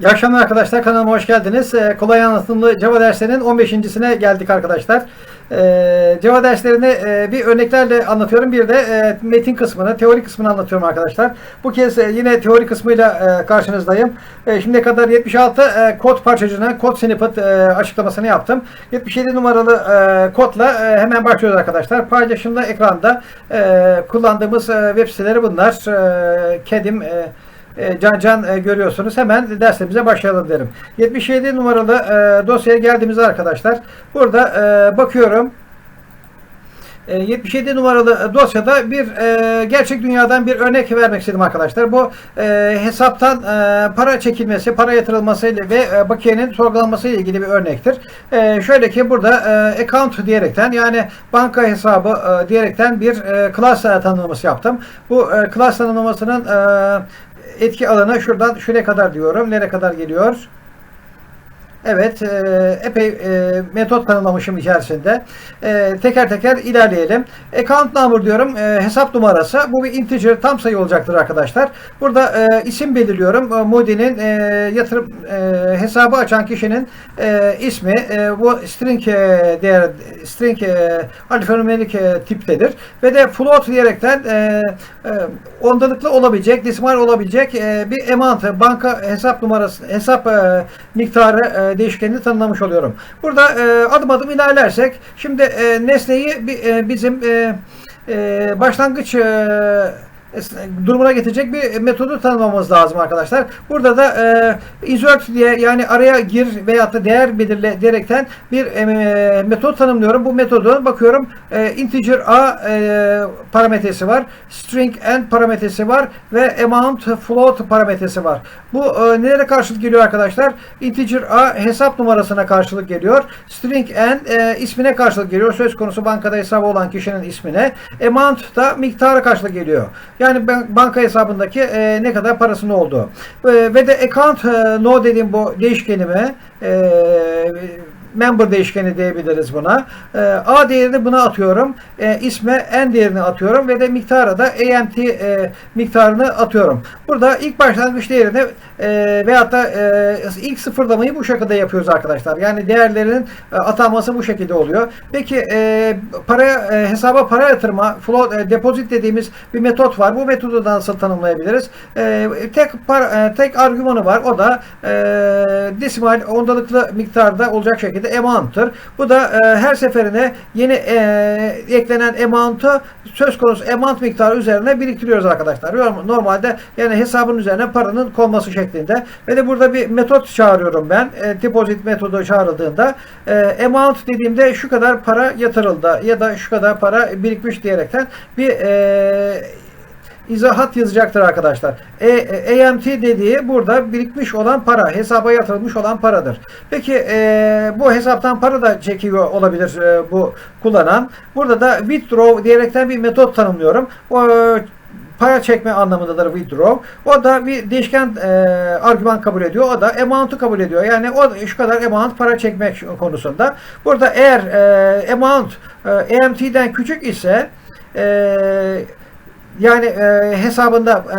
İyi akşamlar arkadaşlar. Kanalıma hoş geldiniz. Ee, kolay anlatımlı Java derslerinin 15.sine geldik arkadaşlar. Ee, Java derslerini e, bir örneklerle anlatıyorum. Bir de e, metin kısmını, teori kısmını anlatıyorum arkadaşlar. Bu kez e, yine teori kısmıyla e, karşınızdayım. E, şimdiye kadar 76 e, kod parçacığına, kod snippet e, açıklamasını yaptım. 77 numaralı e, kodla e, hemen başlıyoruz arkadaşlar. Paylaşımda ekranda e, kullandığımız e, web siteleri bunlar. E, Kedim, e, e, can can e, görüyorsunuz. Hemen dersimize başlayalım derim. 77 numaralı e, dosyaya geldiğimizde arkadaşlar burada bakıyorum. E, 77 numaralı dosyada bir e, gerçek dünyadan bir örnek vermek istedim arkadaşlar. Bu e, hesaptan e, para çekilmesi, para yatırılması ve e, bakiyenin sorgulanması ile ilgili bir örnektir. E, şöyle ki burada e, account diyerekten yani banka hesabı e, diyerekten bir e, class tanımlaması yaptım. Bu e, class tanımlamasının e, etki alanı şuradan şuraya kadar diyorum. Nereye kadar geliyor? Evet, e, epey e, metot tanımlamışım içerisinde. E, teker teker ilerleyelim. Account number diyorum, e, hesap numarası. Bu bir integer, tam sayı olacaktır arkadaşlar. Burada e, isim belirliyorum. E, Moody'nin e, yatırım e, hesabı açan kişinin e, ismi. E, bu string e, değer, string e, alfanümerik e, tiptedir. Ve de float diyerekten e, e, ondalıklı olabilecek, desimal olabilecek e, bir amount, banka hesap numarası, hesap e, miktarı e, değişkenini tanımlamış oluyorum. Burada e, adım adım ilerlersek şimdi e, nesneyi e, bizim e, e, başlangıç e, durumuna getirecek bir metodu tanımlamamız lazım arkadaşlar. Burada da e, insert diye yani araya gir veyahut da değer belirle diyerekten bir e, metot tanımlıyorum. Bu metodun bakıyorum e, integer a e, parametresi var. String n parametresi var ve amount float parametresi var. Bu e, nelere karşılık geliyor arkadaşlar? Integer a hesap numarasına karşılık geliyor. String n e, ismine karşılık geliyor. Söz konusu bankada hesabı olan kişinin ismine. Amount da miktara karşılık geliyor. Yani ben- banka hesabındaki e, ne kadar parasının olduğu. E, ve de account e, no dediğim bu değişkenime e, member değişkeni diyebiliriz buna. E, A değerini buna atıyorum. E, isme N değerini atıyorum ve de miktara da AMT e, miktarını atıyorum. Burada ilk başlangıç değerini e, veyahut da e, ilk sıfırlamayı bu şekilde yapıyoruz arkadaşlar. Yani değerlerinin e, atanması bu şekilde oluyor. Peki e, para e, hesaba para yatırma, float, e, deposit dediğimiz bir metot var. Bu metodu da nasıl tanımlayabiliriz? E, tek para, e, tek argümanı var. O da e, desimal ondalıklı miktarda olacak şekilde amount'tır. Bu da e, her seferine yeni e, eklenen amount'u söz konusu amount miktarı üzerine biriktiriyoruz arkadaşlar. Normalde yani hesabın üzerine paranın konması şeklinde. Ve de burada bir metot çağırıyorum ben. E, deposit metodu çağrıldığında e, amount dediğimde şu kadar para yatırıldı ya da şu kadar para birikmiş diyerekten bir e, izahat yazacaktır arkadaşlar. E, e, AMT dediği burada birikmiş olan para, hesaba yatırılmış olan paradır. Peki e, bu hesaptan para da çekiyor olabilir e, bu kullanan. Burada da withdraw diyerekten bir metot tanımlıyorum. O e, para çekme anlamındadır withdraw. O da bir değişken e, argüman kabul ediyor. O da amount'u kabul ediyor. Yani o şu kadar amount para çekmek konusunda. Burada eğer e, amount e, AMT'den küçük ise e, yani e, hesabında e,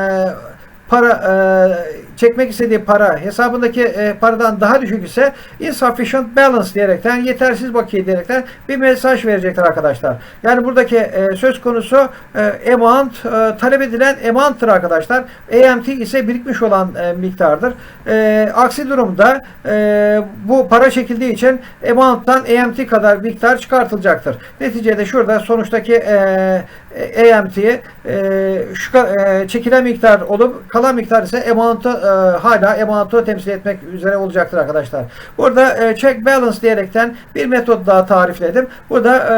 para e, çekmek istediği para hesabındaki e, paradan daha düşük ise insufficient balance diyerekten yetersiz bakiye diyerekten bir mesaj verecektir arkadaşlar. Yani buradaki e, söz konusu e, amount e, talep edilen amount'tır arkadaşlar. AMT ise birikmiş olan e, miktardır. E, aksi durumda e, bu para çekildiği için amount'tan AMT kadar miktar çıkartılacaktır. Neticede şurada sonuçtaki e, e, AMT'ye e, şu e, çekilen miktar olup kalan miktar ise amount'u e, hala amount'u temsil etmek üzere olacaktır arkadaşlar. Burada e, check balance diyerekten bir metot daha tarifledim. Burada e,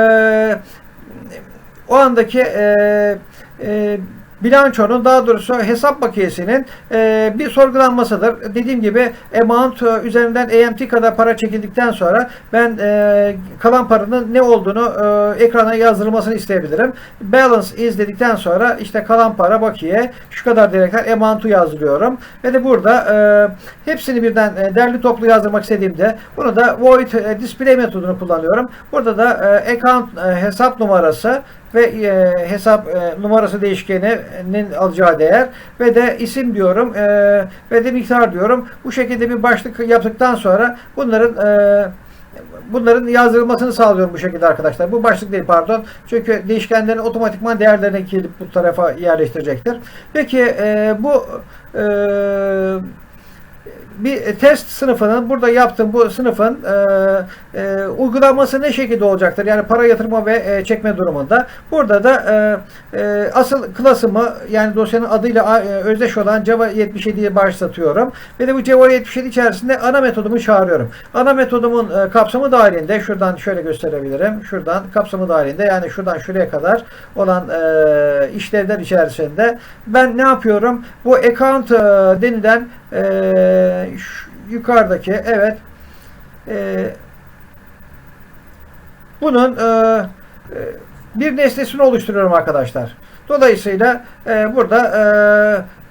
o andaki e, e, bilançonun daha doğrusu hesap bakiyesinin e, bir sorgulanmasıdır. Dediğim gibi amount e, üzerinden AMT kadar para çekildikten sonra ben e, kalan paranın ne olduğunu e, ekrana yazdırılmasını isteyebilirim. Balance is dedikten sonra işte kalan para bakiye şu kadar diyerekten amount'u yazdırıyorum. Ve de burada e, hepsini birden e, derli toplu yazdırmak istediğimde bunu da void e, display metodunu kullanıyorum. Burada da e, account e, hesap numarası ve e, hesap e, numarası değişkeninin alacağı değer ve de isim diyorum e, ve de miktar diyorum. Bu şekilde bir başlık yaptıktan sonra bunların e, bunların yazdırılmasını sağlıyorum bu şekilde arkadaşlar. Bu başlık değil pardon. Çünkü değişkenlerin otomatikman değerlerini kilip bu tarafa yerleştirecektir. Peki e, bu e, bir test sınıfının burada yaptığım bu sınıfın e, e, uygulanması ne şekilde olacaktır? Yani para yatırma ve e, çekme durumunda. Burada da e, e, asıl klasımı yani dosyanın adıyla e, özdeş olan Java 77'yi başlatıyorum. Ve de bu Java 77 içerisinde ana metodumu çağırıyorum. Ana metodumun e, kapsamı dahilinde şuradan şöyle gösterebilirim. Şuradan kapsamı dahilinde yani şuradan şuraya kadar olan e, işlevler içerisinde ben ne yapıyorum? Bu account e, denilen e, şu, yukarıdaki evet e, bunun e, e, bir nesnesini oluşturuyorum arkadaşlar. Dolayısıyla e, burada e,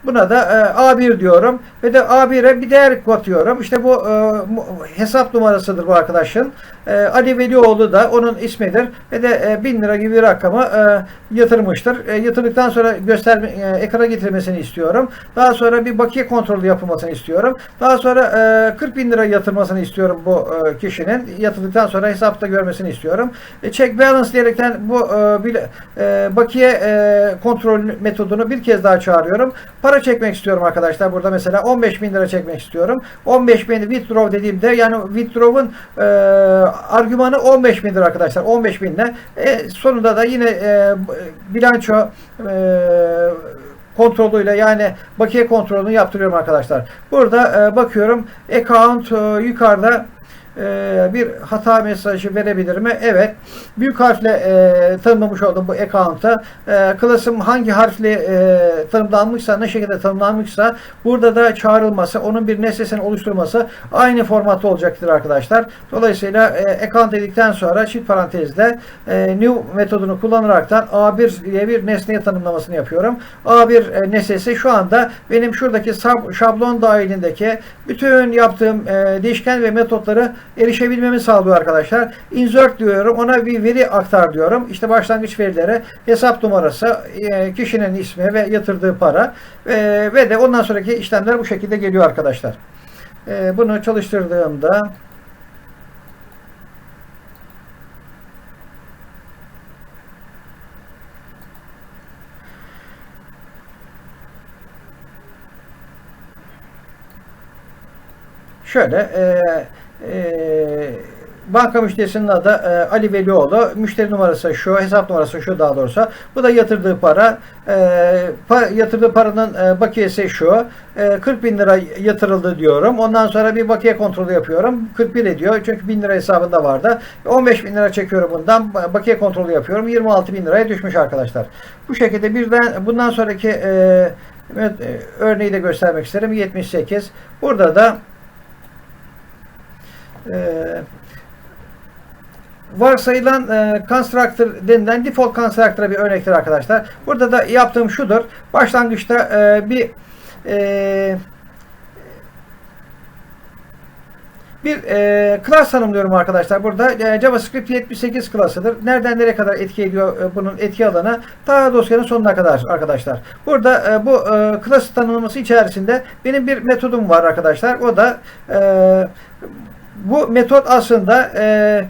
buna da e, A1 diyorum ve de A1'e bir değer katıyorum. İşte bu e, hesap numarasıdır bu arkadaşın. E, Ali Velioğlu da onun ismidir ve de e, 1000 lira gibi bir rakamı e, yatırmıştır. E, yatırdıktan sonra gösterme, e, ekrana getirmesini istiyorum. Daha sonra bir bakiye kontrolü yapılmasını istiyorum. Daha sonra e, 40 bin lira yatırmasını istiyorum bu e, kişinin. Yatırdıktan sonra hesapta görmesini istiyorum. E, check balance diyerekten bu e, bir, e, bakiye e, kontrol metodunu bir kez daha çağırıyorum. Çekmek istiyorum arkadaşlar. Burada mesela 15 bin lira çekmek istiyorum. 15 bin withdraw dediğimde yani withdraw'un e, argümanı 15 bindir arkadaşlar. 15 binle. E, sonunda da yine e, bilanço e, kontrolüyle yani bakiye kontrolünü yaptırıyorum arkadaşlar. Burada e, bakıyorum account e, yukarıda e, bir hata mesajı verebilir mi? Evet. Büyük harfle e, tanımlamış oldum bu account'a. E, klasım hangi harfle e, tanımlanmışsa, ne şekilde tanımlanmışsa burada da çağrılması, onun bir nesnesini oluşturması aynı formatta olacaktır arkadaşlar. Dolayısıyla e, account dedikten sonra çift parantezde e, new metodunu kullanaraktan A1 diye bir nesneye tanımlamasını yapıyorum. A1 e, nesnesi şu anda benim şuradaki sab- şablon dahilindeki bütün yaptığım e, değişken ve metotları erişebilmemi sağlıyor arkadaşlar. Insert diyorum. Ona bir veri aktar diyorum. İşte başlangıç verileri, hesap numarası, e, kişinin ismi ve yatırdığı para e, ve de ondan sonraki işlemler bu şekilde geliyor arkadaşlar. E, bunu çalıştırdığımda Şöyle e, e, banka müşterisinin adı e, Ali Velioğlu. Müşteri numarası şu, hesap numarası şu daha doğrusu. Bu da yatırdığı para. E, pa- yatırdığı paranın e, bakiyesi şu. E, 40 bin lira yatırıldı diyorum. Ondan sonra bir bakiye kontrolü yapıyorum. 41 ediyor. Çünkü 1000 lira hesabında vardı. 15 bin lira çekiyorum bundan. Ba- Bakiye kontrolü yapıyorum. 26 bin liraya düşmüş arkadaşlar. Bu şekilde birden bundan sonraki e, e, örneği de göstermek isterim. 78. Burada da varsayılan e, constructor denilen default constructor'a bir örnektir arkadaşlar. Burada da yaptığım şudur. Başlangıçta e, bir e, bir e, class tanımlıyorum arkadaşlar. Burada e, JavaScript 78 klasıdır. Nereden nereye kadar etki ediyor e, bunun etki alanı? Ta dosyanın sonuna kadar arkadaşlar. Burada e, bu e, class tanımlaması içerisinde benim bir metodum var arkadaşlar. O da e, bu metot aslında e,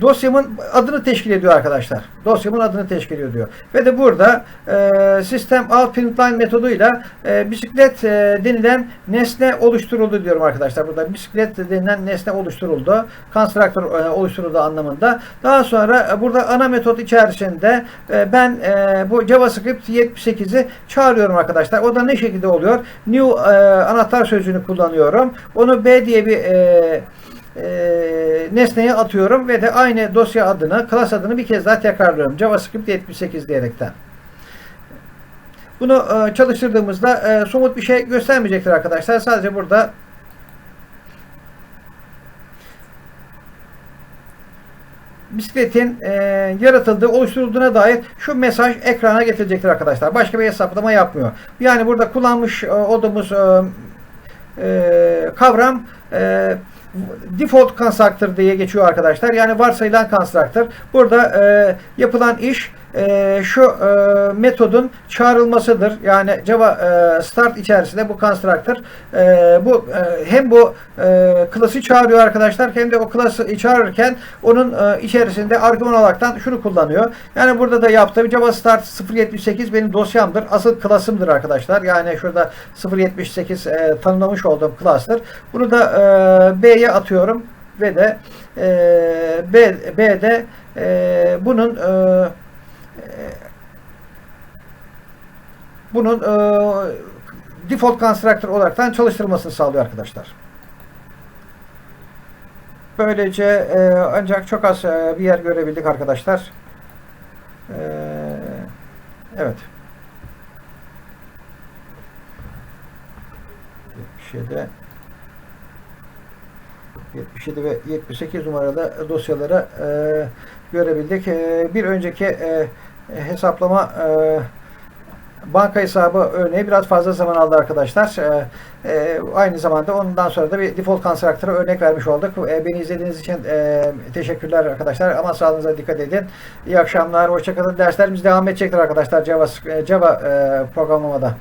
dosyamın adını teşkil ediyor arkadaşlar. Dosyamın adını teşkil ediyor. Ve de burada e, sistem alt println metoduyla e, bisiklet e, denilen nesne oluşturuldu diyorum arkadaşlar. Burada bisiklet denilen nesne oluşturuldu. Constructor e, oluşturuldu anlamında. Daha sonra e, burada ana metot içerisinde e, ben e, bu JavaScript 78'i çağırıyorum arkadaşlar. O da ne şekilde oluyor? New e, anahtar sözcüğünü kullanıyorum. Onu B diye bir e, e, nesneye atıyorum ve de aynı dosya adını, class adını bir kez daha tekrarlıyorum. JavaScript 78 diyerekten. Bunu e, çalıştırdığımızda e, somut bir şey göstermeyecektir arkadaşlar. Sadece burada bisikletin e, yaratıldığı, oluşturulduğuna dair şu mesaj ekrana getirecektir arkadaşlar. Başka bir hesaplama yapmıyor. Yani burada kullanmış olduğumuz kavram e, default constructor diye geçiyor arkadaşlar. Yani varsayılan constructor. Burada e, yapılan iş e, şu e, metodun çağrılmasıdır. Yani Java e, start içerisinde bu constructor e, bu e, hem bu e, klası çağırıyor arkadaşlar hem de o klası çağırırken onun e, içerisinde argüman olaraktan şunu kullanıyor. Yani burada da yaptığım Java start 078 benim dosyamdır. Asıl klasımdır arkadaşlar. Yani şurada 078 e, tanımlamış olduğum klastır. Bunu da e, B'ye atıyorum ve de e, B, B'de e, bunun e, bunun e, default constructor olaraktan çalıştırılmasını sağlıyor arkadaşlar. Böylece e, ancak çok az e, bir yer görebildik arkadaşlar. E, evet. 77 77 ve 78 numaralı dosyaları e, görebildik. E, bir önceki e, hesaplama e, banka hesabı örneği biraz fazla zaman aldı arkadaşlar. E, e, aynı zamanda ondan sonra da bir default constructor'a örnek vermiş olduk. E, beni izlediğiniz için e, teşekkürler arkadaşlar. Ama sağlığınıza dikkat edin. İyi akşamlar, hoşçakalın. Derslerimiz devam edecektir arkadaşlar Java, Java e, programlamada.